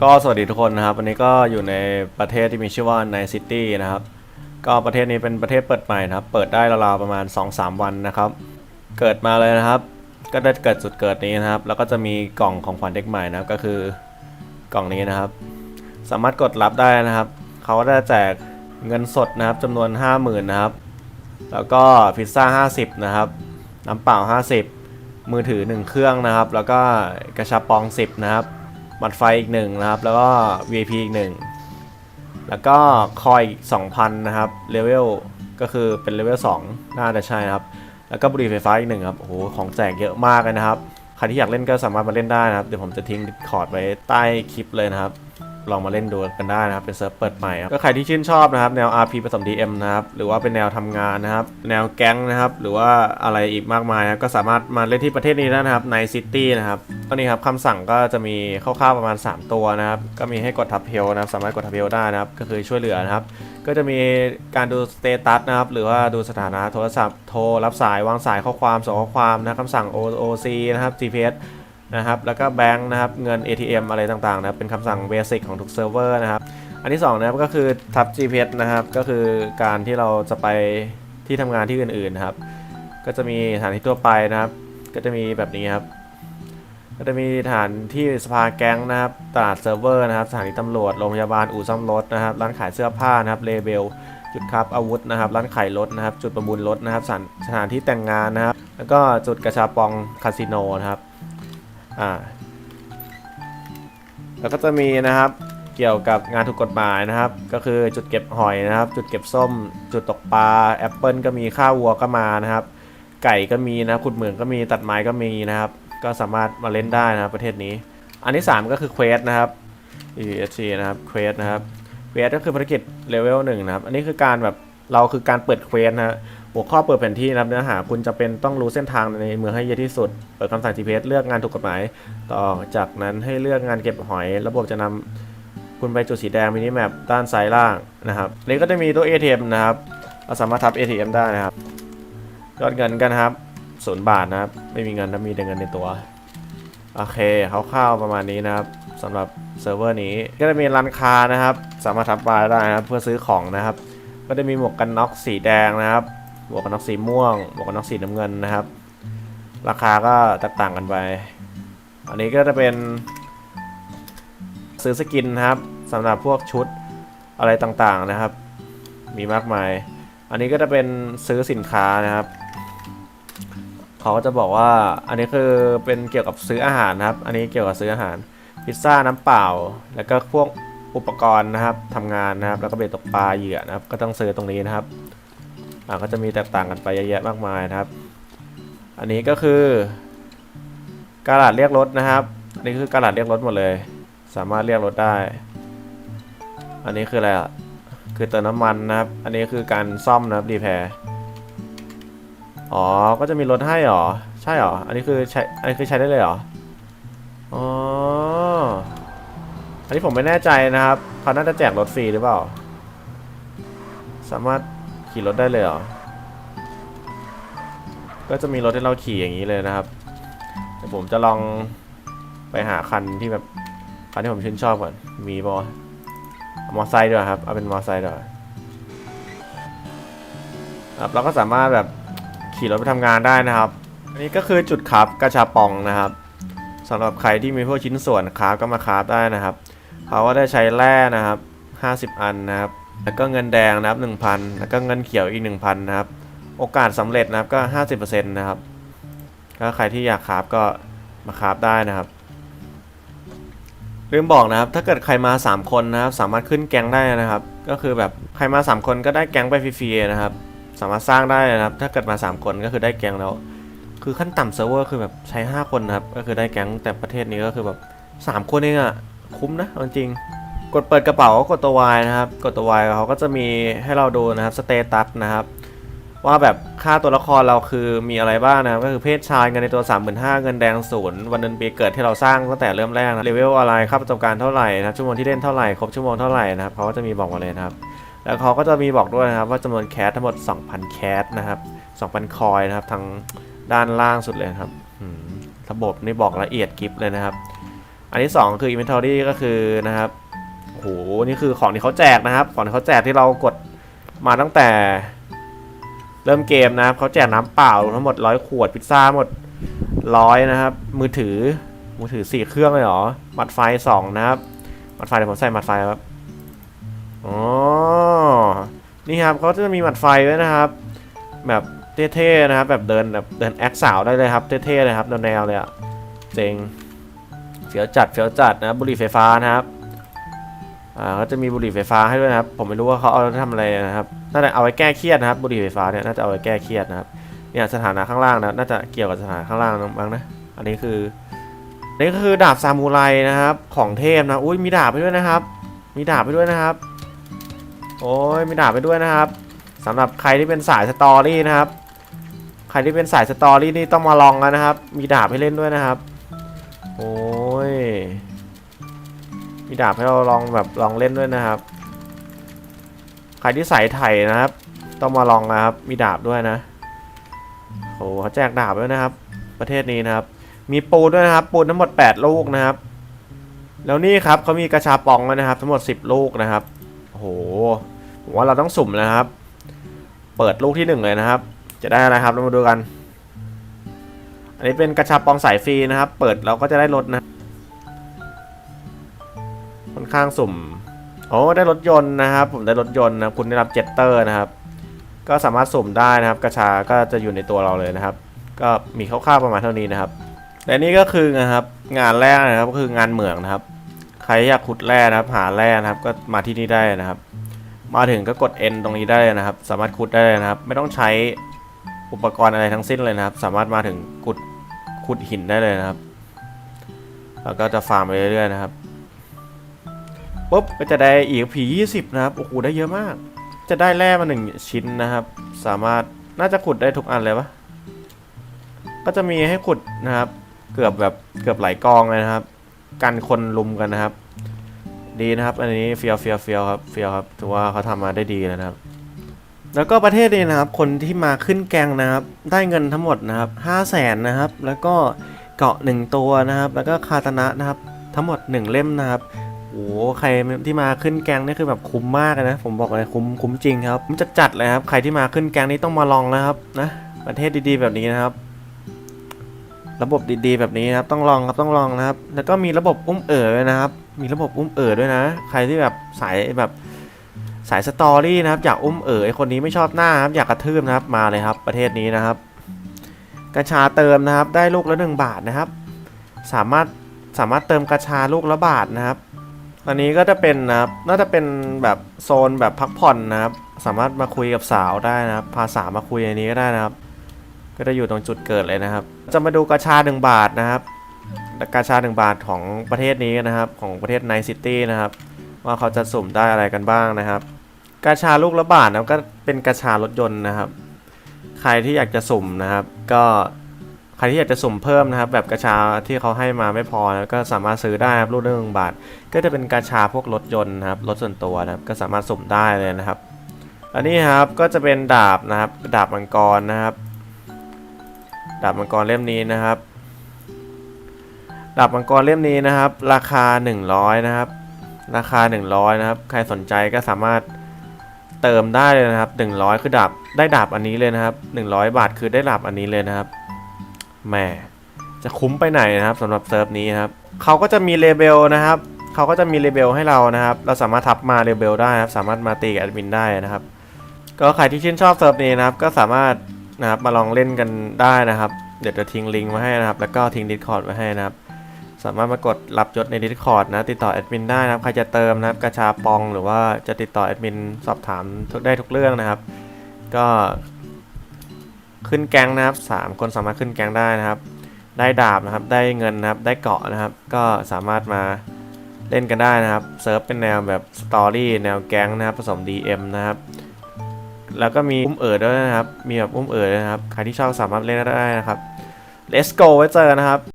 ก็สวัสดีทุกคนนะครับ วันนี้ก็อยู่ในประเทศที่มีชื่อว่า Night City นะครับ ก็ประเทศนี้เป็นประเทศเปิดใหม่นะครับ เปิดได้ราวๆประมาณ 2-3 วันนะครับ เกิดมาเลยนะครับ ก็ได้เกิดจุดเกิดนี้นะครับ แล้วก็จะมีกล่องของขวัญเด็กใหม่นะครับ ก็คือกล่องนี้นะครับ สามารถกดรับได้นะครับ เขาได้แจกเงินสดนะครับจำนวน 50,000นะครับ แล้วก็พิซซ่า 50 นะครับ น้ำเปล่า 50 มือถือ 1 เครื่องนะครับ แล้วก็กระชับปอง 10 นะครับ บัตรไฟอีกหนึ่งนะครับ แล้วก็ VIP อีกหนึ่งแล้วก็คอยอีก2,000 นะครับเลเวลก็คือเป็นเลเวล2น่าจะใช่นะครับ แล้วก็บุหรี่ไฟฟ้าอีกหนึ่งครับโอ้โหของแจกเยอะมากเลยนะครับใครที่อยากเล่นก็สามารถมาเล่นได้นะครับ เดี๋ยวผมจะทิ้งดิสคอร์ดไว้ใต้คลิปเลยนะครับ ลองมาเล่นดูกันได้นะครับ เป็นเซิร์ฟเปิดใหม่ครับก็ใครที่ชื่นชอบนะครับ แนว RP ผสม DM นะครับ หรือว่าเป็นแนวทำงานนะครับ แนวแก๊งนะครับ หรือว่าอะไรอีกมากมายนะครับก็สามารถมาเล่นที่ประเทศนี้ได้นะครับในซิตี้นะครับก็นี่ครับคำสั่งก็จะมีคร่าวๆประมาณ 3 ตัวนะครับ ก็มีให้กดทับเพลนะครับ สามารถกดทับเพลได้นะครับ ก็คือช่วยเหลือนะครับ ก็จะมีการดูสเตตัสนะครับ หรือว่าดูสถานะโทรศัพท์ โทรรับสายวางสายข้อความส่งข้อความนะครับคำสั่ง OOC นะครับ GPS นะครับ แล้วก็แบงค์นะครับ เงิน ATM อะไรต่างๆนะครับ เป็นคำสั่งเบสิกของทุกเซิร์ฟเวอร์นะครับ อันที่2นะครับก็คือทับ GPS นะครับ ก็คือการที่เราจะไปที่ทำงานที่อื่นๆนะครับ ก็จะมีสถานที่ทั่วไปนะครับ ก็จะมีแบบนี้ครับ ก็จะมีสถานที่สภาแก๊งนะครับ ตลาดเซิร์ฟเวอร์นะครับ สถานีตำรวจ โรงพยาบาล อู่ซ่อมรถนะครับ ร้านขายเสื้อผ้านะครับ เลเบลจุดครับอาวุธนะครับ ร้านขายรถนะครับ จุดประมูลรถนะครับสถานสถานที่แต่งงานนะครับ แล้วก็จุดกระชาปองคาสิโนนะครับ อ่า แล้วก็จะมีนะครับเกี่ยวกับงานถูกกฎหมายนะครับ ก็คือจุดเก็บหอยนะครับ จุดเก็บส้ม จุดตกปลาแอปเปิลก็มีข้าววัวก็มานะครับ ไก่ก็มีนะขุดเหมืองก็มีตัดไม้ก็มีนะครับ ก็สามารถมาเล่นได้นะครับประเทศนี้ อันที่ 3 ก็คือเควสนะครับ ESC นะครับเควสนะครับเควสก็คือภารกิจเลเวลหนึ่งนะครับ อันนี้คือการแบบเราคือการเปิดเควสนะฮะ หัวข้อเปิดแผนที่นะครับเนื้อหาคุณจะเป็นต้องรู้เส้นทางในเมืองให้เยอะที่สุด เปิดคำสั่ง GPS เลือกงานถูกกฎหมาย ต่อจากนั้นให้เลือกงานเก็บหอย ระบบจะนำคุณไปจุดสีแดงมินิแมปด้านซ้ายล่างนะครับนนี้ก็จะมีตัว ATM นะครับเราสามารถทับ ATM ได้นะครับยอดเงินกันครับศูนย์บาทนะครับ ไม่มีเงินนะมีแต่เงินในตัว โอเคคร่าวๆประมาณนี้นะครับสำหรับเซิร์ฟเวอร์นี้ก็จะมีร้านค้านะครับ สามารถทับบาได้นะครับ เพื่อซื้อของนะครับ ก็จะมีหมวกกันน็อกสีแดงนะครับ วกกันน็อกสีม่วงหมวกกันน็อกสีน้ำเงินนะครับ ราคาก็แตกต่างกันไป อันนี้ก็จะเป็น ซื้อสกินนะครับสำหรับพวกชุดอะไรต่างๆนะครับ มีมากมาย อันนี้ก็จะเป็นซื้อสินค้านะครับเขาก็จะบอกว่าอันนี้คือเป็นเกี่ยวกับซื้ออาหารนะครับ อันนี้เกี่ยวกับซื้ออาหารพิซซ่าน้ำเปล่า แล้วก็พวกอุปกรณ์นะครับทำงานนะครับ แล้วก็เบ็ดตกปลาเหยื่อนะครับ ก็ต้องซื้อตรงนี้นะครับ ก็จะมีแตกต่างกันไปเยอะแยะมากมายนะครับ อันนี้ก็คือการลาดเรียกรถนะครับอันนี้คือการลาดเรียกรถหมดเลย สามารถเรียกรถได้ อันนี้คืออะไรอะคือเติมน้ำมันนะครับ อันนี้คือการซ่อมนะครับรีแพร์อ๋อ ก็จะมีรถให้เหรอ ใช่เหรอ อันนี้คือใช้ อันนี้คือใช้ได้เลยเหรอ อ๋อ อันนี้ผมไม่แน่ใจนะครับเขาน่าจะแจกรถฟรีหรือเปล่า สามารถ ขี่รถได้เลยเหรอ ก็จะมีรถให้เราขี่อย่างนี้เลยนะครับเดี๋ยวผมจะลองไปหาคันที่แบบคันที่ผมชื่นชอบก่อน มีบอมอไซค์ด้วยครับ เอาเป็นมอไซค์ด้วยครับเราก็สามารถแบบขี่รถไปทำงานได้นะครับ อันนี้ก็คือจุดคราฟกระชาปองนะครับสำหรับใครที่มีพวกชิ้นส่วนคราฟก็มาคราฟได้นะครับ เขาก็ได้ใช้แร่นะครับ 50 อันนะครับ แล้วก็เงินแดงนะครับ 1,000 แล้วก็เงินเขียวอีก 1,000 นะครับ โอกาสสำเร็จนะครับก็ 50%นะครับ ก็ใครที่อยากคราฟก็มาคราฟได้นะครับ ลืมบอกนะครับ ถ้าเกิดใครมา 3 คนนะครับ สามารถขึ้นแกงได้นะครับ ก็คือแบบใครมา 3 คนก็ได้แกงไปฟรีๆนะครับ สามารถสร้างได้นะครับ ถ้าเกิดมา 3 คนก็คือได้แกงแล้ว คือขั้นต่ำเซิร์ฟเวอร์คือแบบใช้ 5 คนนะครับ ก็คือได้แกงแต่ประเทศนี้ก็คือแบบ 3 คนเองอะคุ้มนะจริง กดเปิดกระเป๋าก็กดตัว Y นะครับ กดตัว Y เขาก็จะมีให้เราดูนะครับสเตตัสนะครับ ว่าแบบค่าตัวละครเราคือมีอะไรบ้างนะครับ ก็คือเพศชายเงินในตัว 35,000เงินแดงศูนย์วันเดือนปีเกิดที่เราสร้างตั้งแต่เริ่มแรกนะเลเวลอะไรค่าประสบการเท่าไหร่นะครับชั่วโมงที่เล่นเท่าไหร่ครบชั่วโมงเท่าไหร่นะครับเขาก็จะมีบอกมาเลยนะครับ แล้วเขาก็จะมีบอกด้วยนะครับว่าจำนวนแคสทั้งหมด 2,000 แคสนะครับ 2,000 คอยนะครับทางด้านล่างสุดเลยครับระบบนี่บอกละเอียดกิฟเลยนะครับ อันที่สองคือ inventory ก็คือนะครับ โหนี่คือของที่เขาแจกนะครับ ของที่เขาแจกที่เรากดมาตั้งแต่เริ่มเกมนะครับเขาแจกน้ำเปล่าทั้งหมดร้อยขวดพิซซ่าหมดร้อยนะครับ มือถือมือถือสี่เครื่องเลยเหรอบัตไฟสองนะครับบัตไฟเดี๋ยวผมใส่บัตไฟครับอ๋อนี่ครับเขาจะมีบัตไฟไว้นะครับ แบบเท่ๆนะครับ แบบเดินแบบเดินแอคสาวได้เลยครับเท่ๆเลยครับแนวๆเลยอะเจ๋งเฟี้ยวจัดเฟี้ยวจัดนะบบุหรี่ไฟฟ้านะครับ อ่าก็จะมีบุหรี่ไฟฟ้าให้ด้วยนะครับ ผมไม่รู้ว่าเขาเอาไปทำอะไรนะครับน่าจะเอาไว้แก้เครียดนะครับ บุหรี่ไฟฟ้าเนี่ยน่าจะเอาไว้แก้เครียดนะครับเนี่ยสถานะข้างล่างนะน่าจะเกี่ยวกับสถานะข้างล่างบ้างนะอันนี้คืออันนี้ก็คือดาบซามูไรนะครับ ของเทพนะอุ้ยมีดาบไปด้วยนะครับ มีดาบไปด้วยนะครับ โอ้ยมีดาบไปด้วยนะครับสำหรับใครที่เป็นสายสตอรี่นะครับ ใครที่เป็นสายสตอรี่นี่ต้องมาลองแล้วนะครับ มีดาบให้เล่นด้วยนะครับ โอ้ย มีดาบให้เราลองแบบลองเล่นด้วยนะครับ ใครที่ใส่ไถ่นะครับ ต้องมาลองนะครับ มีดาบด้วยนะโอ้เขาแจกดาบด้วยนะครับ ประเทศนี้นะครับ มีปูด้วยนะครับ ปูทั้งหมด 8 ลูกนะครับ แล้วนี่ครับเขามีกระชาปองด้วยนะครับ ทั้งหมด 10 ลูกนะครับโอ้โหผมว่าเราต้องสุ่มนะครับ เปิดลูกที่หนึ่งเลยนะครับ จะได้อะไรครับเรามาดูกัน อันนี้เป็นกระชาปองสายฟรีนะครับ เปิดเราก็จะได้รถนะค่อน ข้างสุ่มโอ้ได้รถยนต์นะครับ ผมได้รถยนต์นะคุณได้รับเจ็ตเตอร์นะครับ ก็สามารถสุ่มได้นะครับ กระชาก็จะอยู่ในตัวเราเลยนะครับ ก็มีคร่าวๆประมาณเท่านี้นะครับและนี่ก็คือนะครับงานแรกนะครับก็คืองานเหมืองนะครับ ใครอยากขุดแร่นะครับ หาแร่นะครับ ก็มาที่นี่ได้นะครับ มาถึงก็กด N ตรงนี้ได้นะครับ สามารถขุดได้เลยนะครับ ไม่ต้องใช้อุปกรณ์อะไรทั้งสิ้นเลยนะครับ สามารถมาถึงขุดขุดหินได้เลยนะครับ แล้วก็จะฟาร์มไปเรื่อยๆนะครับ ปุ๊บก็จะได้ EXP 20 นะครับ โอ้โห ได้เยอะมาก จะได้แร่มาหนึ่งชิ้นนะครับ สามารถ น่าจะขุดได้ทุกอันเลยปะก็จะมีให้ขุดนะครับ เกือบแบบ เกือบหลายกองเลยนะครับ กันคนลุมกันนะครับ ดีนะครับ อันนี้เฟียวเฟียวเฟียวครับ เฟียวครับ ถือว่าเขาทำมาได้ดีเลยนะครับ แล้วก็ประเทศนี้นะครับ คนที่มาขึ้นแกงนะครับ ได้เงินทั้งหมดนะครับห้าแสนนะครับ แล้วก็เกาะหนึ่งตัวนะครับ แล้วก็คาตนะนะครับ ทั้งหมดหนึ่งเล่มนะครับ โอ้โหใครที่มาขึ้นแกงนี่คือแบบคุ้มมากนะ ผมบอกเลยคุ้มคุ้มจริงครับผมจะจัดเลยครับ ใครที่มาขึ้นแกงนี้ต้องมาลองนะครับนะ ประเทศดีๆแบบนี้นะครับ ระบบดีๆ แบบนี้นะครับ ต้องลองครับต้องลองนะครับ แล้วก็มีระบบอุ้มเอ๋อด้วยนะครับ มีระบบอุ้มเอ๋อด้วยนะ ใครที่แบบสายแบบสายสตอรี่นะครับอยากอุ้มเอ๋อไอคนนี้ไม่ชอบหน้าครับอยากกระทืบนะครับมาเลยครับ ประเทศนี้นะครับกระชาเติมนะครับ ได้ลูกละหนึ่งบาทนะครับ สามารถสามารถเติมกระชาลูกละบาทนะครับ อันนี้ก็จะเป็นนะครับ น่าจะเป็นแบบโซนแบบพักผ่อนนะครับ สามารถมาคุยกับสาวได้นะครับ พาสาวมาคุยในนี้ก็ได้นะครับ ก็จะอยู่ตรงจุดเกิดเลยนะครับ จะมาดูกระชาหนึ่งบาทนะครับกระชาหนึ่งบาทของประเทศนี้นะครับ ของประเทศไนซิตี้นะครับ ว่าเขาจะสุ่มได้อะไรกันบ้างนะครับกระชาลูกละบาทนะก็เป็นกระชารถยนต์นะครับ ใครที่อยากจะสุ่มนะครับ ก็ รที่อยากจะสุ่มเพิ่มนะครับ แบบกระชาที่เขาให้มาไม่พอนะก็สามารถซื้อได้ครับลูกละหนึ่งบาท ก็จะเป็นกาชาพวกรถยนต์นะครับรถส่วนตัวนะครับก็สามารถสุ่มได้เลยนะครับ อันนี้ครับก็จะเป็นดาบนะครับดาบมังกรนะครับ ดาบมังกรเล่มนี้นะครับ ดาบมังกรเล่มนี้นะครับ ราคา 100 นะครับ ราคา 100 นะครับ ใครสนใจก็สามารถเติมได้เลยนะครับ 100 คือดาบได้ดาบอันนี้เลยนะครับ 100 บาทคือได้ดาบอันนี้เลยนะครับ แหมจะคุ้มไปไหนนะครับสำหรับเซิร์ฟนี้นะครับเขาก็จะมีเลเบลนะครับเขาก็จะมีเลเบลให้เรานะครับ เราสามารถทับมาเลเบลได้ครับ สามารถมาตีกับแอดมินได้นะครับ ก็ใครที่ชื่นชอบเซิร์ฟนี้นะครับ ก็สามารถนะครับมาลองเล่นกันได้นะครับ เดี๋ยวจะทิ้งลิงก์ไว้ให้นะครับ แล้วก็ทิ้ง Discord ไว้ให้นะครับ สามารถมากดรับยศใน Discord นะ ติดต่อแอดมินได้นะครับ ใครจะเติมนะครับ กระชาปองหรือว่าจะติดต่อแอดมินสอบถามทุกได้ทุกเรื่องนะครับ ก็ ขึ้นแก๊งนะครับสามคนสามารถขึ้นแก๊งได้นะครับ ได้ดาบนะครับ ได้เงินนะครับ ได้เกาะนะครับ ก็สามารถมาเล่นกันได้นะครับ เซิร์ฟเป็นแนวแบบสตอรี่แนวแก๊งนะครับ ผสม DM นะครับ แล้วก็มีอุ้มเอิดด้วยนะครับ มีแบบอุ้มเอิด้วยนะครับ ใครที่ชอบสามารถเล่นได้นะครับ Let's go ไว้เจอนะครับ